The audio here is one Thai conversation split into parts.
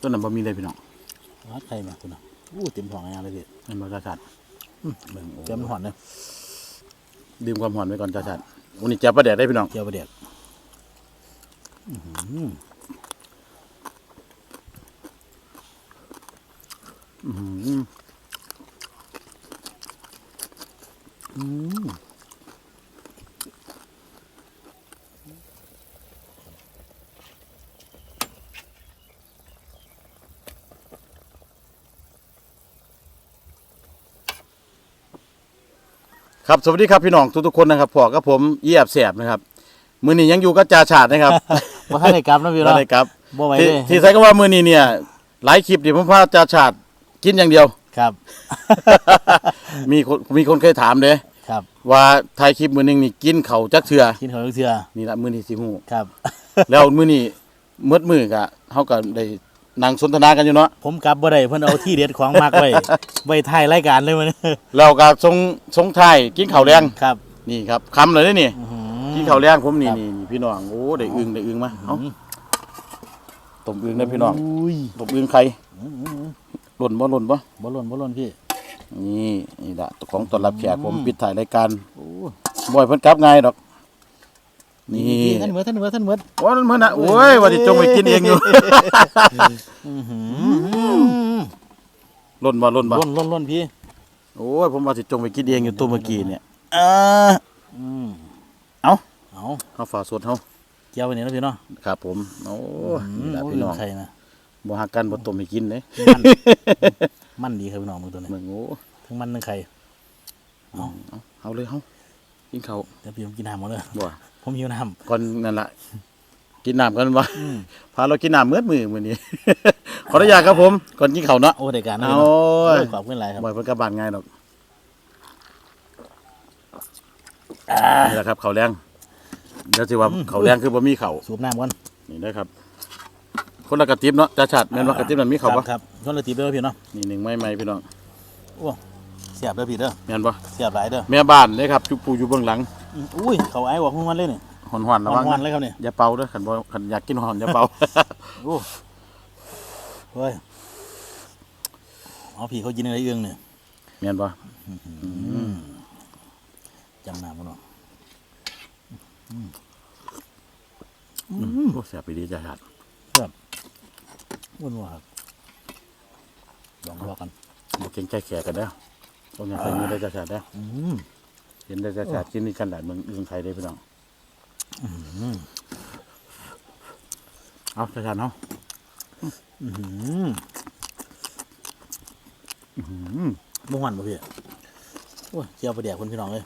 ต้นนั้นบ่มีเลยพี่น้องวัดไข่มาคุณน่ะอู้เต็มท้องอย่างเลยพี่นั่นบ่จ้าชาติเบิ่งเต็มหอนเลยดื่มความหอนไว้ก่อนจ้าชาติวันนี้เจับปลาแดดได้พี่น้องเจียวประเดี๋ยวอื้อหืออื้อหืออืม ครับสวัสดีครับพี่น้องทุกๆคนนะครับพ่อกับผมเยียบแสบนะครับมื้อนี้ยังอยู่กับจ่าชาตินะครับว่าให้ได้กลับนะพี่แล้วเนาะได้ครับบ่ไหวที่เลยที่ใช้ก็ว่ามื้อนี้เนี่ย หลายคลิปดิผมพาจ่าชาติกินอย่างเดียว ครับ มีคนมีคนเคยถามเด้ครับ ว่าถ่ายคลิปมื้อนึงนี่กินข้าวจักเทื่อกินข้าวทุกเทื่อนี่ละมื้อนี้สิฮู้ครับ แล้วมื้อนี้มืดมื้อก็เฮาก็ได้ นั่งสนทนากันอยู่เนาะผมกลับบ่ได้เพิ่นเอาที่เด็ดของมากไว้ ไว้ท้ายรายการเลยมันแล้วก็ส่งส่งท้ายกินข้าวแรงครับนี่ครับคำเลยเด้นี่อื้อหือกินข้าวแรงผมนี่ครับนี่นี่พี่น้องโอ้ได้อึ้งได้อึ้งมาเอ้าต้มอึ้งได้อพี่น้องอุ้ยต้มอึ้งไข่อื้อหือหล่นบ่หล่นบ่บ่หล่นบ่หล่นพี่นี่นี่ละของต้อนรับแขกผมปิดถ่ายรายการโอ้บ่อยเพิ่นกลับง่ายดอก นี่ท่านเหมือนท่านเหมือนท่านเหมือนโอ้นั่นเพิ่นน่ะโอ้ยว่าสิจงไปกินเองอยู่อื้อหือหล่นบ่หล่นบ่หล่นหล่นหล่นพี่โอ้ยผมว่าสิจงไปกินเองอยู่ตัวเมื่อกี้เนี่ยอ่าอืมเอ้าเอาเฮาฝาสดเฮาเจียวไปนี่นะพี่เนาะครับผมโอ้ยนี่ล่ะโอ้ยพี่น้องไข่นะบ่ฮักกันบ่ต้มให้กินเด้มันมันดีครับพี่น้องมึงตัวนี้มึงโอ้ทั้งมันทั้งไข่เอาเอาเอาเลยเฮากินข้าวเดี๋ยวพี่ผมกินน้ำหมดเลยบ่ ผมหิวน้ก่อนนั่นล่ะกินน้ำกันบ่ำอืมพาเรากินน้ำมื้อมื้อมื้อนี้ ขออนุญาตครับผม ก่อนกินข้าวเนาะโอ้ได้การนะเอาพี่เนาะโอ้ยโอ้ยขอบคุณหลายครับบ่อยเพิ่นกลับบ้านง่ายดอกนี่แหละครับข้าวแรงเดี๋ยวสิว่าข้าวแรงคือบ่มีข้าวสูบน้ำก่อนนี่นะครับ คนละกระติบเนาะจ่าชัดแม่นว่ากระติบนั้นมีข้าวคบ่รับครับต้นละตีเด้อพี่เนาะนี่หนึ่งไม้ไม้พี่น้องโอ้เสียบเด้อพี่เด้อแม่นบ่เสียบหลายเด้อแม่บ้านเลยครับอยู่ปูอยู่เบื้องหลัง อืมอุ้ยเขาไอ้บอกมึงมันเลยนี่หอนๆระวังหวานๆนะเลยครับนี่ อย่าเป่าเด้อคันบ่คันอยากกินหอนอย่าเป่า โอ้เฮ้ยเอาพี่เขากินอะไรเอื้องเนี่ยแม่นบ่จำน้ำมันเนาะโอ้แซ่บไปดีจ่าชัดวุ่นวายครับลองรอกันบ่เก่งใจแขกกันเด้อบ่อยากไปมีได้จ่าชัดเด้ออืม เห็นได้จ่าชัดกินนี่กันหลายเมืองอื่นไทยได้อพี่น้องเอาจ่าชัดเนาะอื้อหืออืมบ่หวานบ่พี่โอ้ยเจียวไปแดกคนพี่น้องเลย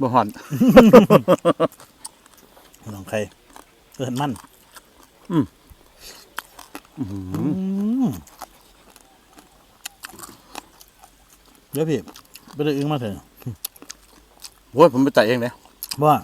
บ่หอนพี่น้องใครเกินมัน อืมอืม เดี๋ยวพี่ไปเลยอึ้งมาเถอะโอ้ยผมไปแต่เองเด้อว่า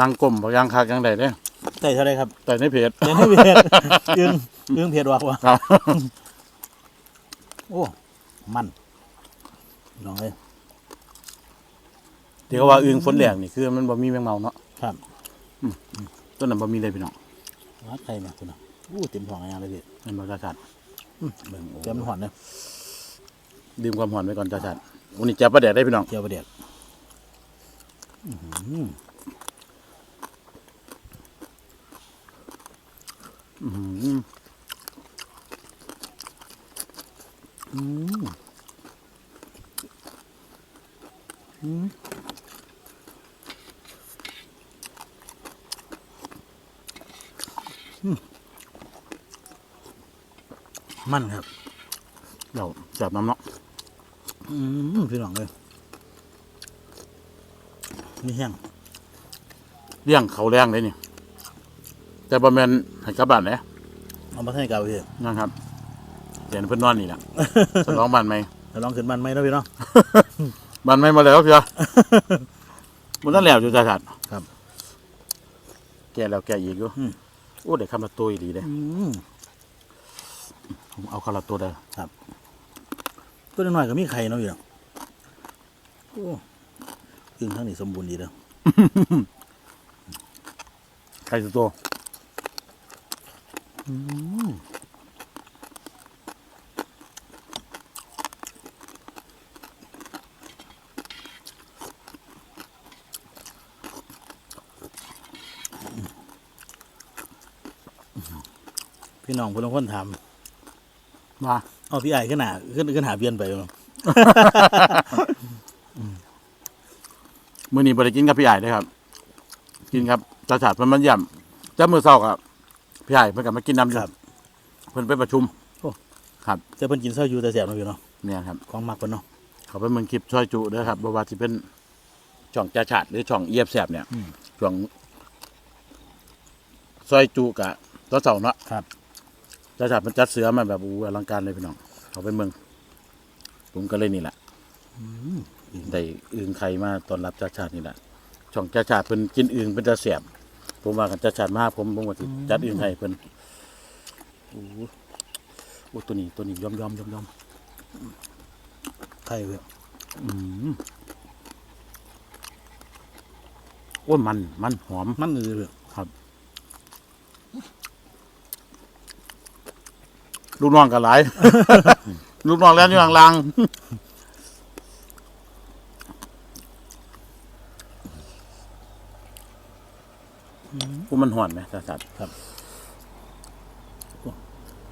นั่งก้มบ่ยางคากยางใดเด้อใส่เท่าไรครับแต่ในเพจเดี๋ยวให้เพียดอึ้งอึ้งเพียดว่ะวะครับ โอ้ มันพี่น้องเลยที่เขาว่าอึ่งฝนแหลงนี่คือ มันบ่มีแมงเมาเนาะครับต้นนั้นบ่มีเลยพี่น้องวัดไข่มาคุณน่ะอู้เต็มท้องอย่างเลยพี่แม่นบ่จ่าชัดเบิ่งโอ้เจียวมันหอนเลย ดื่มความหอนไว้ก่อนจ่าชัดวันนี้จับปลาแดดได้พี่น้องเจียวไปแดกอื้อหืออื้อหืออืมอืมอืมมันครับเดี๋ยวจับน้ำเนาะ อืมพี่น้องเลยนี่แห้งเลี้ยงเขาแรงเลยนี่ แต่บ่แม่นให้กลับบ้านเด้เอามาให้เก่าพี่นะครับเห็นเพิ่นนอนนี่ล่ะฉลองบ้านใหม่จะลองขึ้นมันไหมเนาะพี่เนาะบ้านใหม่มาแล้วเพียมันนั่นแล้วอยู่จ่าชัดครับ แก่แล้วแก่อีกอยู่อืมโอ้ได้คำละตัวอีหลีเด้อืมผมเอาคำละตัวเด้อ ตัวน้อยก็มีไข่เนาะพี่เนาะโอ้อึ่งทั้งนี้สมบูรณ์ดีเด้อข่สตอืมพี่น้องพิ่นลางคนถามมา เอาพี่ไอ้ขึ้นหาขึ้นขึ้นหาเบียนไปบ่มื้อนี้บ่ได้กินกับพี่ใหญ่เด้อครับ กินครับตาฉาดเพิ่นมันย่ำจ้ามื้อเช้าครับพี่ใหญ่เพิ่นก็มากินน้ำอยู่ครับ เพิ่นไปประชุมโอ้ ครับแต่เพิ่นกินซอยอยู่แต่แซ่บเนาะพี่เนาะเนี่ยครับ ของมักเพิ่นเนาะ เขาไปเมืองคลิปช่วยจุเด้อครับบ่ว่าสิเป็นช่องจ่าฉาดหรือช่องเอียบแสบเนี่ยอืม ช่องซอยจุกะตัวเสาเนาะครับ จ่าฉาดมันจัดเสือมาแบบอู้อลังการเลยพี่น้องเขาไปเมืองผมก็เลยนี่แหละได้อึ่งไข่มาตอนรับจ่าฉาดนี่แหละช่องจ่าฉาดเพิ่นกินอึ่งเป็นตาเสียบผมว่ากันจ่าฉาดมาผมผมว่าสิจัดอึ่งให้เพิ่นโอ้โหโอ้ตัวนี้ตัวนี้ยอมยอมยอมยอมไข่เว้ยอืมโอ้ยมันมันหอมมันอือเลย ลูกน้องก็หลาย ลูกน้องแล้วอยู่หลังๆกูมันหอนไหมสัสัตว์ครับ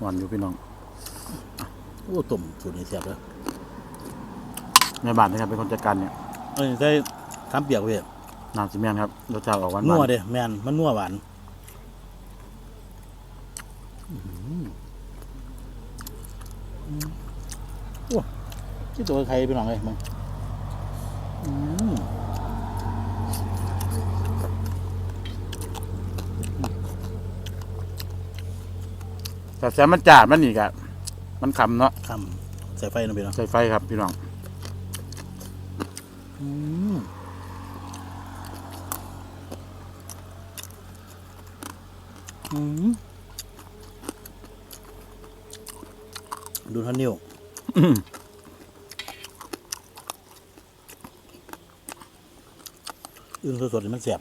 หอนอยู่พี่น้องโอ้ต้มสูตรนี้แซ่บเลยในบ้านนะครับเป็นคนจัดการเนี่ยเอ้ยใส่ทำเปียกเว้ยน้ำซีเมนครับรสชาติออกหวานนัวๆเด้แม่นมันนัวหวานโอ้ ที่ตัวใครพี่น้องเอ้ยมึงอืมแต่แซมมันจ่ามันนี่กะมันคำเนาะคำใส่ไฟนะพี่น้องใส่ไฟครับพี่น้องอืมอืมดูท่านนิ้ว อึ้งสดๆนี่มันแสบ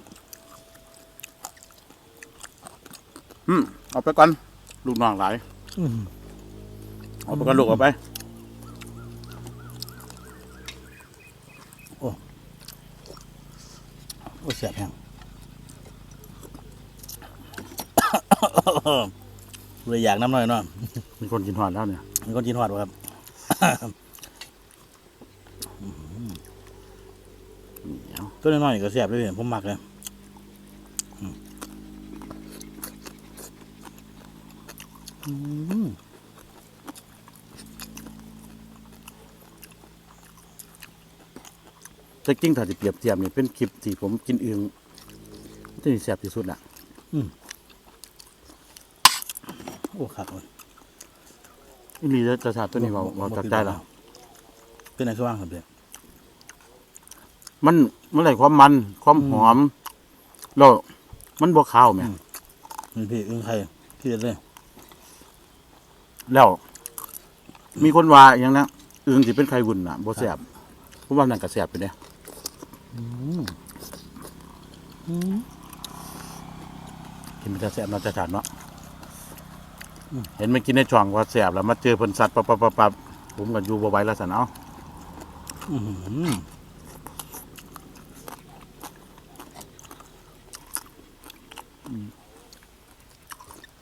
อืมเอาไปก่อนลูกน้องหลายอืมเอาไปก่อนลูกเอาไปโอ้แสบแห้งเลยอยากน้ำหน่อยเนาะมีคนกินหอนแล้วเนี่ยมีคนกินหอดบ่ครับ เดี๋ยว ตัวน้อยๆก็แสบเลยผมมักเลยอืมอืมแต่จริงถ้าจะเปรียบเทียบนี่เป็นคลิปที่ผมกินอึ่งที่แซ่บที่สุดอะโอ้ครับเลยอีหลีจะชาติตัวนี้เราเราจักได้แล้วเป็นไงคือว่างครับเด็ก มันมันไหลความมัน ความหอมแล้วมันบวขาวแม่มีพี่อึ้งไข่พี่เด็ดเลยแล้ว มีคนว่าอย่างนั้นอึ่งที่เป็นไข่วุ่นน่ะบ่แซ่บผมว่านั่นก็แซ่บไปเนี่ยกินมันจะแซ่บเนาะจะชาติเนาะเห็นมันกินในช่องว่าแซ่บแล้วมาเจอเพิ่นสัตว์ปับปับปับปับผมก็อยู่บ่ไหวแล้วสันเอาอื้อหือ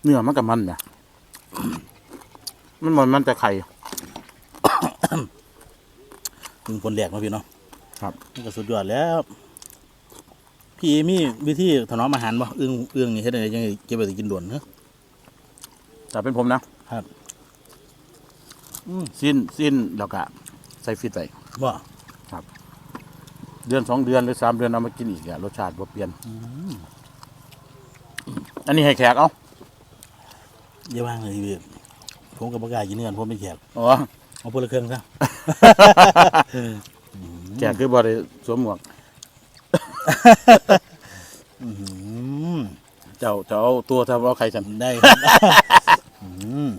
เนื้อมันกับมันเนี่ยมันมันมันแต่ไข่ถึงผลแหลกมาะพี่เนาะครับนี่ก็สุดยอดแล้ว พี่มีวิธีถนอมอาหารบ่อึ้งอึ้งนี่เฮ็ดได้ยังไงเก็บไว้สิกินด่วนเนอะแต่เป็นผมนะครับอืมสิ้นสิ้นแล้วก็ใส่ฟิตไปบ่เดือนสองเดือนหรือสามเดือนเอามากินอีกอะรสชาติบ่เปลี่ยน อันนี้ให้แขกเอาอย่าว่างเลยพี่ผมกับบ่กล้ากินเนื้อผมเป็นแขกอ๋อเอาพลเครื่องซะแขกคือบ่ได้สวมหมวกอืมเจ้าเจ้าเอาตัวทำเอาไข่ฉันได้ครับอืม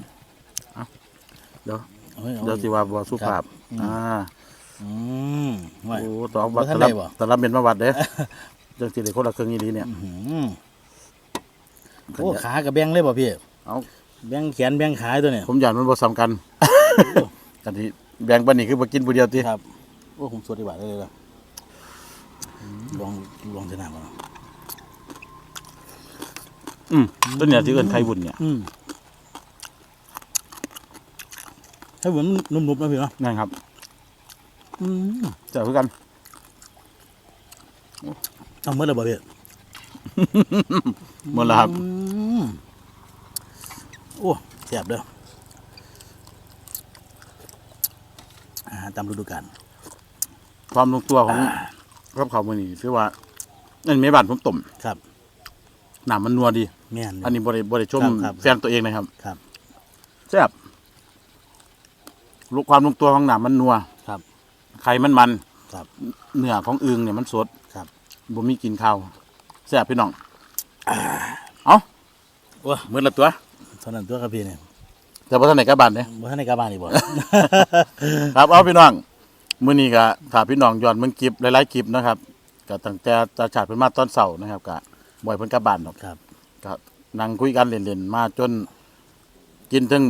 เดี๋ยวอาไว้อาเดี๋ยวไว้สิว่าบ่สุภาพอืมอ่าอืมไว้โอ้ต้องวัดบ่ทัตนลัได้บบ่ตลับเป็นมาวัดเด้จังสิได้คนละเครื่องอีหลีเนี่ยอื้อหือ โอ้ขากับแบงเลยบ่พี่เอาแบงแขนแบงขาตัวเนี่ยผมอยากมันบ่ซ้ำกันกันที่แบ่งปันนี่คือบ่กินผู้เดียวติครับโอ้ผมสวดดีกว่าได้เลยล่ะลองลองชนะมาอืมต้นเนี่ยที่เอิ้นไข่บุญเนี่ยอืมให้เหมือนนุ่มๆนะพี่เนาะนั่นครับอืมจะคือกันเอาเมื่อไรบ่พี่ หมดแล้วครับอืมโอ้แซ่บเด้ออาหารตามฤดูกาลความลงตัวของกับข้าวมื้อนี้คือว่านั่นแม่บ้านผมต้มครับน้ำมันนัวดี แม่นอันนี้บ่ได้บ่ได้ชมครับครับ แฟนตัวเองนะครับครับ แซ่บลูกความลงตัวของน้ำมันนัวครับไข่มันมันครับ เนื้อของอึงเนี่ยมันสดครับบ่มีกลินข้าว แซ่บพี่น้องเอ้าโอ้มื้อละตัวเท่านั้นตัวครับพี่เนี่ยแต่บ่ทันได้กลับบ้านเด้บ่ทันได้กลับบ้านอีกบ่ครับเอาพี่น้องมื้อนี้ก็ถ้าพี่น้องย้อนมึงคลิปหลายๆคลิปนะครับก็ตั้งแต่ตาชาติเพิ่นมาตอนเช้านะครับก็บ่ให้เพิ่นกลับบ้านดอกครับก็นั่งคุยกันเล่นๆมาจน กินถึง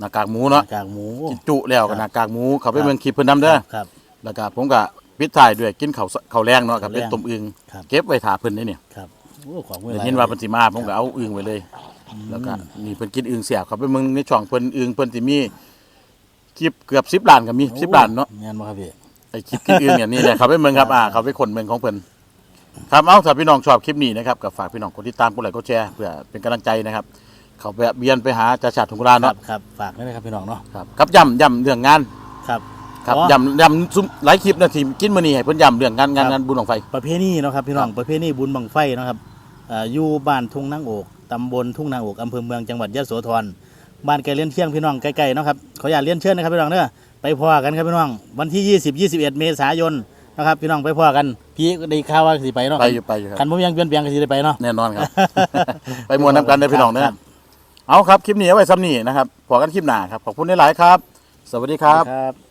หน้ากากหมูเนาะกากหมูกินจุแล้วครัก็บหน้ากากหมูเขาไปเบิ่งคลิปเพิ่นนํเด้อครับ แล้วก็ผมก็ ปิดท้ายด้วยกินข้าวสข้าวแรงเนาะกับเป็นข้าวแรงต้มอึงครับ เก็บไว้ท่าเพิ่นนี่เนี่ยครับโอ้ของเห็นว่าเพิ่นสิมาผมก็เอาอึงไว้เลย แล้วก็นี่เพิ่นกินอึงเสียบเขาไปเบิ่งในช่องเพิ่นอึงเพิ่นสิมีคลิปเกือบ10ล้านก็มี10ล้านเนาะ งานบ่ครับพี่ ไอ้คลิปกินอึงเนี่ยนี่แหละเขาไปเบิ่งครับอ่าเขาไปคนเบิ่งของเพิ่นครับเอาถ้าพี่น้องชอบคลิปนี้นะครับก็ฝากพี่น้องกดติดตามกดไลค์กดแชร์เพื่อเป็นกำลังใจนะครับ เขาไปเบียนไปหาจ่าชาติทุงราครัเนาะบครับฝากด้วยนะครับพี่น้องเนาะครับครับย้ำย้ำเรื่องงาน ครับ ครับอ๋อย้ำย้ำซุมหลายคลิปนะที่กินมื้อนี้ให้เพิ่นย้ำเรื่องงานงานครับ งานบุญของไฟ ประเพณีเนาะครับพี่น้องครับประเพณีบุญบังไฟเนาะครับอ่าอยู่บ้านทุ่งนางโอกตำบลทุ่งนางโอกอำเภอเมืองจังหวัดยะโสธรบ้านไกลเลี้ยนเที่ยงพี่น้องใกล้ๆเนาะครับขออยากเลี้ยนเชิญนะครับพี่น้องเด้อไปพอกันครับพี่น้องวันที่ 20 21 เมษายนนะครับพี่น้องไปพอกันพี่ได้ข่าวว่าสิไปเนาะไปอยู่ไปอยู่ครับ คันผมยังเปลี่ยนแปลงก็สิได้ไปเนาะ แน่นอนครับ ไปมวนนำกันได้อพี่น้องเนครัยบเอาครับ คลิปนี้เอาไว้ซ้ำนี่นะครับพอกันคลิปหน้าครับ ขอบคุณหลายๆครับ สวัสดีครับ ครับ